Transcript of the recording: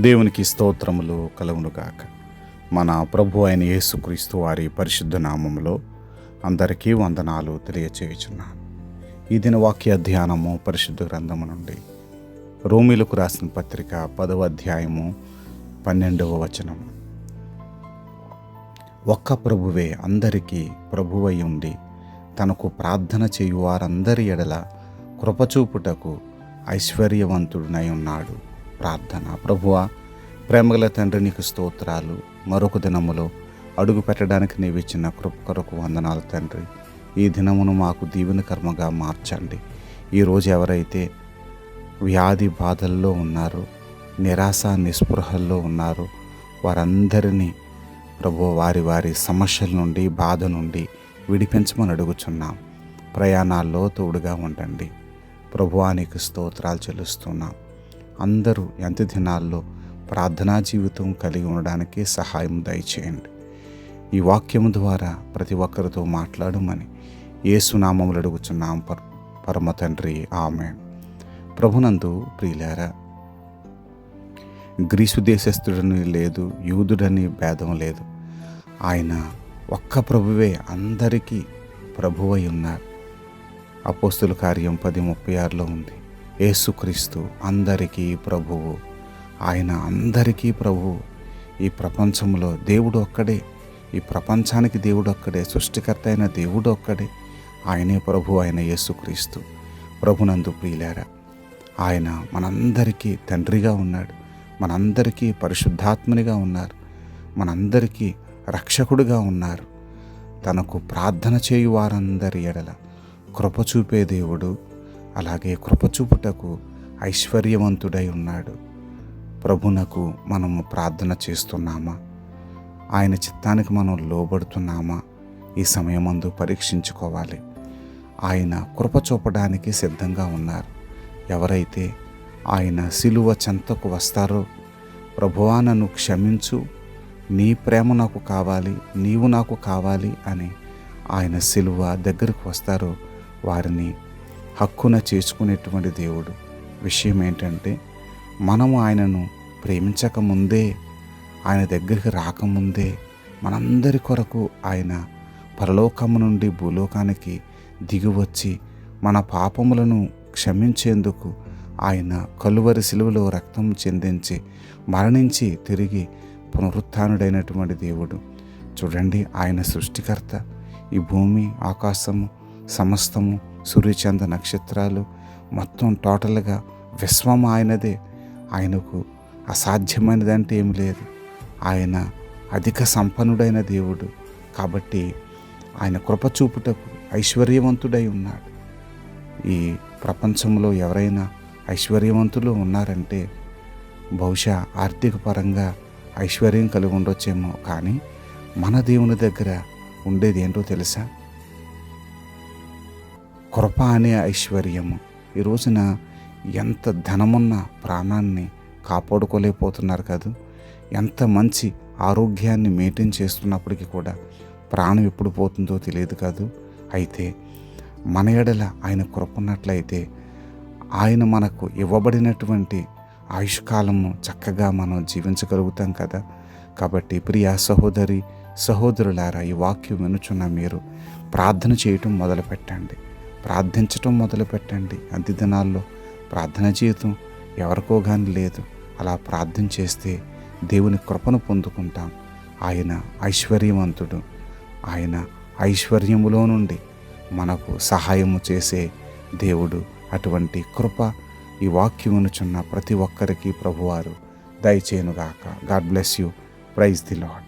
దేవునికి స్తోత్రములు కలవునుగాక మన ప్రభు అయిన యేసుక్రీస్తు వారి పరిశుద్ధ నామములో అందరికీ వందనాలు తెలియచేయుచున్నాను. ఈ దిన వాక్య ధ్యానము పరిశుద్ధ గ్రంథము నుండి రోమిలకు రాసిన పత్రిక పదవ అధ్యాయము పన్నెండవ వచనము. ఒక్క ప్రభువే అందరికీ ప్రభువై ఉండి తనకు ప్రార్థన చేయు వారందరి ఎడల కృపచూపుటకు ఐశ్వర్యవంతుడునై ఉన్నాడు. ప్రార్థన. ప్రభువా ప్రేమగల తండ్రి నీకు స్తోత్రాలు. మరొక దినములో అడుగు పెట్టడానికి నీవు ఇచ్చిన కృపకరకు వందనాలు తండ్రి. ఈ దినమును మాకు దీవెన కర్మగా మార్చండి. ఈరోజు ఎవరైతే వ్యాధి బాధల్లో ఉన్నారో నిరాశ నిస్పృహల్లో ఉన్నారో వారందరినీ ప్రభు వారి వారి సమస్యల నుండి బాధ నుండి విడిపించమని అడుగుచున్నాం. ప్రయాణాల్లో తోడుగా ఉండండి. ప్రభువానికి స్తోత్రాలు చెల్లిస్తున్నాం. అందరూ ఎంత దినాల్లో ప్రార్థనా జీవితం కలిగి ఉండడానికి సహాయం దయచేయండి. ఈ వాక్యం ద్వారా ప్రతి ఒక్కరితో మాట్లాడమని ఏసునామములు అడుగుచున్నాం. పర్ పరమ తండ్రి ఆమె ప్రభునందు ప్రియులారా గ్రీసు దేశస్థుడని లేదు యూదుడని భేదం లేదు. ఆయన ఒక్క ప్రభువే అందరికీ ప్రభువై ఉన్నారు అపోస్తుల కార్యం పది ముప్పై ఆరులో ఉంది. యేసుక్రీస్తు అందరికీ ప్రభువు. ఆయన అందరికీ ప్రభువు. ఈ ప్రపంచంలో దేవుడు ఒక్కడే. ఈ ప్రపంచానికి దేవుడు ఒక్కడే. సృష్టికర్త అయిన దేవుడు ఒక్కడే. ఆయనే ప్రభు ఆయన యేసుక్రీస్తు. ప్రభునందు ప్రియులారా ఆయన మనందరికీ తండ్రిగా ఉన్నాడు. మనందరికీ పరిశుద్ధాత్మనిగా ఉన్నారు. మనందరికీ రక్షకుడిగా ఉన్నారు. తనకు ప్రార్థన చేయు వారందరి ఎడల కృప చూపే దేవుడు అలాగే కృపచూపుటకు ఐశ్వర్యవంతుడై ఉన్నాడు. ప్రభునకు మనము ప్రార్థన చేస్తున్నామా? ఆయన చిత్తానికి మనం లోబడుతున్నామా? ఈ సమయమందు పరీక్షించుకోవాలి. ఆయన కృప చూపడానికి సిద్ధంగా ఉన్నారు. ఎవరైతే ఆయన సిలువ చెంతకు వస్తారో ప్రభువా నన్ను క్షమించు. నీ ప్రేమ నాకు కావాలి నీవు నాకు కావాలి అని ఆయన సిలువ దగ్గరకు వస్తారో వారిని హక్కున చేసుకునేటువంటి దేవుడు. విషయం ఏంటంటే మనము ఆయనను ప్రేమించక ముందే ఆయన దగ్గరికి రాకముందే మనందరి కొరకు ఆయన పరలోకము నుండి భూలోకానికి దిగివచ్చి మన పాపములను క్షమించేందుకు ఆయన కలువరి సిలువలో రక్తం చెందించి మరణించి తిరిగి పునరుత్డైనటువంటి దేవుడు. చూడండి ఆయన సృష్టికర్త. ఈ భూమి ఆకాశము సమస్తము సూర్యచంద్ర నక్షత్రాలు మొత్తం టోటల్గా విశ్వం ఆయనదే. ఆయనకు అసాధ్యమైనదంటే ఏమి లేదు. ఆయన అధిక సంపన్నుడైన దేవుడు. కాబట్టి ఆయన కృపచూపుటకు ఐశ్వర్యవంతుడై ఉన్నాడు. ఈ ప్రపంచంలో ఎవరైనా ఐశ్వర్యవంతులు ఉన్నారంటే బహుశా ఆర్థిక పరంగా ఐశ్వర్యం కలిగి ఉండొచ్చేమో. కానీ మన దేవుని దగ్గర ఉండేది ఏంటో తెలుసా? కృప అనే ఐశ్వర్యము. ఈ రోజున ఎంత ధనమున్న ప్రాణాన్ని కాపాడుకోలేకపోతున్నారు కాదు? ఎంత మంచి ఆరోగ్యాన్ని మెయింటైన్ చేస్తున్నప్పటికీ కూడా ప్రాణం ఎప్పుడు పోతుందో తెలియదు కాదు? అయితే మన ఎడల ఆయన కృపన్నట్లయితే ఆయన మనకు ఇవ్వబడినటువంటి ఆయుష్కాలము చక్కగా మనం జీవించగలుగుతాం కదా? కాబట్టి ప్రియా సహోదరి సహోదరులారా ఈ వాక్యం వినుచున్న మీరు ప్రార్థన చేయటం మొదలుపెట్టండి. ప్రార్థించటం మొదలుపెట్టండి. అంత్య దినాల్లో ప్రార్థన జీవితం ఎవరికో కానీ లేదు. అలా ప్రార్థన చేస్తే దేవుని కృపను పొందుకుంటాం. ఆయన ఐశ్వర్యవంతుడు. ఆయన ఐశ్వర్యములో నుండి మనకు సహాయము చేసే దేవుడు అటువంటి కృప ఈ వాక్యమునుచున్న ప్రతి ఒక్కరికి ప్రభువారు. దయచేయునుగాక. God bless you. Praise the Lord